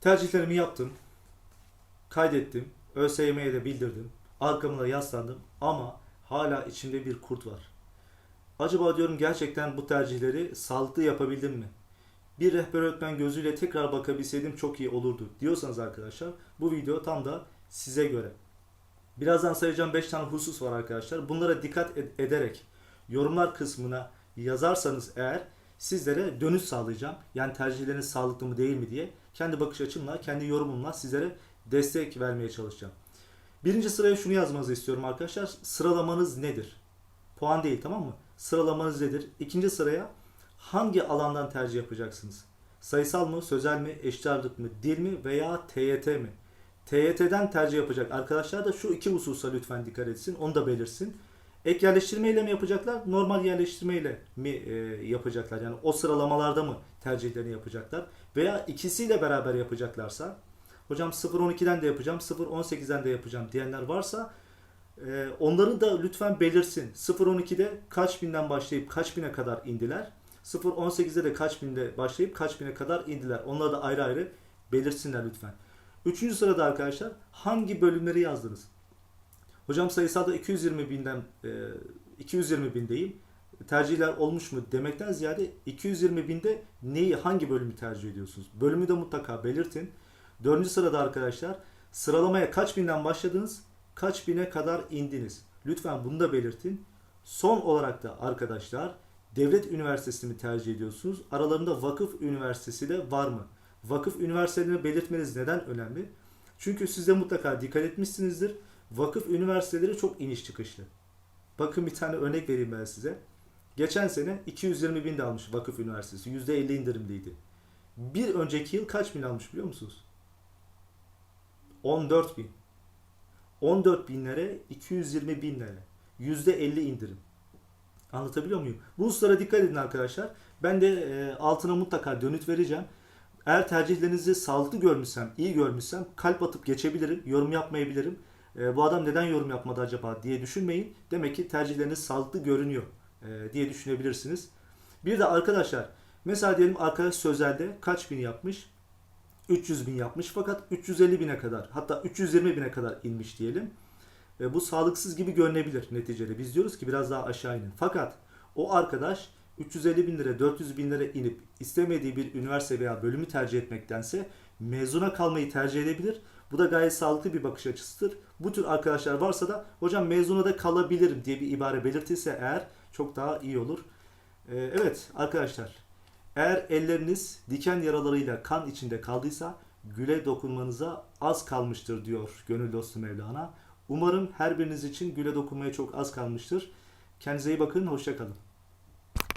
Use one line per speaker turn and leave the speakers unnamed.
Tercihlerimi yaptım. Kaydettim. ÖSYM'ye de bildirdim. Arkamda yaslandım ama hala içimde bir kurt var. Acaba diyorum gerçekten bu tercihleri sağlıklı yapabildim mi? Bir rehber öğretmen gözüyle tekrar bakabilseydim çok iyi olurdu diyorsanız arkadaşlar bu video tam da size göre. Birazdan sayacağım 5 tane husus var arkadaşlar. Bunlara dikkat ed- ederek yorumlar kısmına yazarsanız eğer sizlere dönüş sağlayacağım. Yani tercihleriniz sağlıklı mı değil mi diye kendi bakış açımla, kendi yorumumla sizlere destek vermeye çalışacağım. Birinci sıraya şunu yazmanızı istiyorum arkadaşlar. Sıralamanız nedir? Puan değil tamam mı? Sıralamanız nedir? İkinci sıraya hangi alandan tercih yapacaksınız? Sayısal mı, sözel mi, eşit ağırlık mı, dil mi veya TYT mi? TYT'den tercih yapacak arkadaşlar da şu iki hususa lütfen dikkat etsin. Onu da belirsin. Ek yerleştirmeyle mi yapacaklar? Normal yerleştirmeyle mi e, yapacaklar? Yani o sıralamalarda mı tercihlerini yapacaklar? Veya ikisiyle beraber yapacaklarsa hocam 0-12'den de yapacağım, 0-18'den de yapacağım diyenler varsa e, onları da lütfen belirsin. 0-12'de kaç binden başlayıp kaç bine kadar indiler? 0-18'de de kaç binde başlayıp kaç bine kadar indiler? Onları da ayrı ayrı belirsinler lütfen. Üçüncü sırada arkadaşlar hangi bölümleri yazdınız? Hocam sayısalda 220 binden e, 220 bindeyim. Tercihler olmuş mu demekten ziyade 220 binde neyi hangi bölümü tercih ediyorsunuz? Bölümü de mutlaka belirtin. Dördüncü sırada arkadaşlar sıralamaya kaç binden başladınız? Kaç bine kadar indiniz? Lütfen bunu da belirtin. Son olarak da arkadaşlar devlet üniversitesini mi tercih ediyorsunuz? Aralarında vakıf üniversitesi de var mı? Vakıf üniversitelerini belirtmeniz neden önemli? Çünkü siz de mutlaka dikkat etmişsinizdir. Vakıf üniversiteleri çok iniş çıkışlı. Bakın bir tane örnek vereyim ben size. Geçen sene 220 bin de almış Vakıf Üniversitesi. %50 indirimliydi. Bir önceki yıl kaç bin almış biliyor musunuz? 14 bin. 14 binlere 220 binlere. %50 indirim. Anlatabiliyor muyum? Bu hususlara dikkat edin arkadaşlar. Ben de e, altına mutlaka dönüt vereceğim. Eğer tercihlerinizi sağlıklı görmüşsem, iyi görmüşsem kalp atıp geçebilirim, yorum yapmayabilirim. E, bu adam neden yorum yapmadı acaba diye düşünmeyin. Demek ki tercihleriniz sağlıklı görünüyor e, diye düşünebilirsiniz. Bir de arkadaşlar mesela diyelim arkadaş sözelde kaç bin yapmış? 300 bin yapmış fakat 350 bine kadar hatta 320 bine kadar inmiş diyelim. E, bu sağlıksız gibi görünebilir neticede. Biz diyoruz ki biraz daha aşağı inin. Fakat o arkadaş 350 bin lira 400 bin lira inip istemediği bir üniversite veya bölümü tercih etmektense mezuna kalmayı tercih edebilir. Bu da gayet sağlıklı bir bakış açısıdır. Bu tür arkadaşlar varsa da hocam mezuna da kalabilirim diye bir ibare belirtirse eğer çok daha iyi olur. Ee, evet arkadaşlar eğer elleriniz diken yaralarıyla kan içinde kaldıysa güle dokunmanıza az kalmıştır diyor gönül dostu Mevlana. Umarım her biriniz için güle dokunmaya çok az kalmıştır. Kendinize iyi bakın, hoşçakalın.